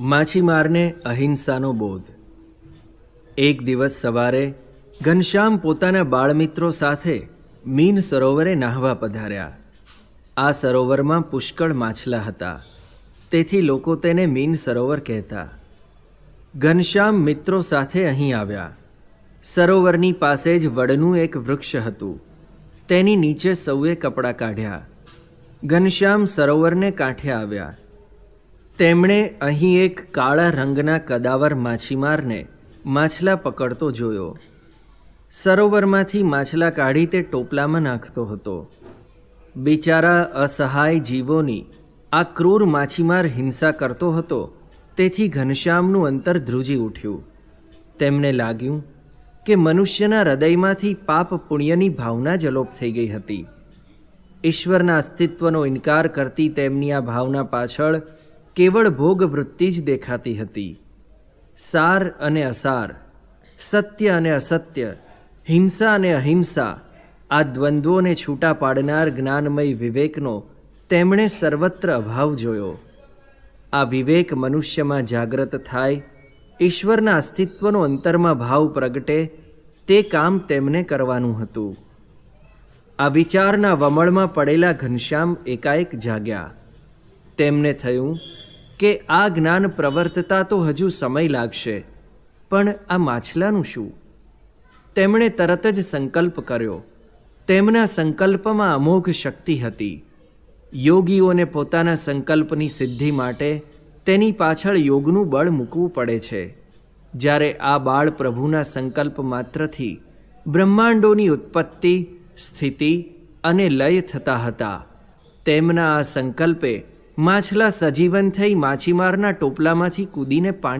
માછીમારને અહિંસાનો બોધ. એક દિવસ સવારે ઘનશ્યામ પોતાના બાળમિત્રો સાથે મીન સરોવરે નાહવા પધાર્યા. આ સરોવરમાં પુષ્કળ માછલા હતા. તેથી લોકો તેને મીન સરોવર કહેતા. ઘનશ્યામ મિત્રો સાથે અહીં આવ્યા. સરોવરની પાસે જ વડનું એક વૃક્ષ હતું. તેની નીચે સૌએ કપડાં કાઢ્યા. ઘનશ્યામ સરોવરને કાંઠે આવ્યા. તેમણે અહીં એક કાળા રંગના કદાવર માછીમારને માછલા પકડતો જોયો. સરોવરમાંથી માછલા કાઢી તે ટોપલામાં નાખતો હતો. બિચારા અસહાય જીવોની આ ક્રૂર માછીમાર હિંસા કરતો હતો, તેથી ઘનશ્યામનું અંતર ધ્રુજી ઉઠ્યું. તેમને લાગ્યું કે મનુષ્યના હૃદયમાંથી પાપ પુણ્યની ભાવના જલોપ થઈ ગઈ હતી. ઈશ્વરના અસ્તિત્વનો ઇનકાર કરતી તેમની આ ભાવના પાછળ કેવળ ભોગ વૃત્તિ જ દેખાતી હતી. સાર અને અસાર, સત્ય અને અસત્ય, હિંસા અને અહિંસા, આ દ્વંદ્વોને છૂટા પાડનાર જ્ઞાનમય વિવેકનો તેમણે સર્વત્ર અભાવ જોયો. આ વિવેક મનુષ્યમાં જાગ્રત થાય, ઈશ્વરના અસ્તિત્વનો અંતરમાં ભાવ પ્રગટે, તે કામ તેમને કરવાનું હતું. આ વિચારના વમળમાં પડેલા ઘનશ્યામ એકાએક જાગ્યા. તેમને થયું કે આ જ્ઞાન પ્રવર્તતા તો હજુ સમય લાગશે, પણ આ માછલાનું શું? તેમણે તરત જ સંકલ્પ કર્યો. તેમના સંકલ્પમાં અમોઘ શક્તિ હતી. યોગીઓને પોતાના સંકલ્પની સિદ્ધિ માટે તેની પાછળ યોગનું બળ મૂકવું પડે છે. જ્યારે આ બાળ પ્રભુના સંકલ્પ માત્રથી બ્રહ્માંડોની ઉત્પત્તિ, સ્થિતિ અને લય થતા હતા, તેમના આ સંકલ્પે માછલા સજીવન થઈ માછીમારના ટોપલામાંથી કૂદીને પાણી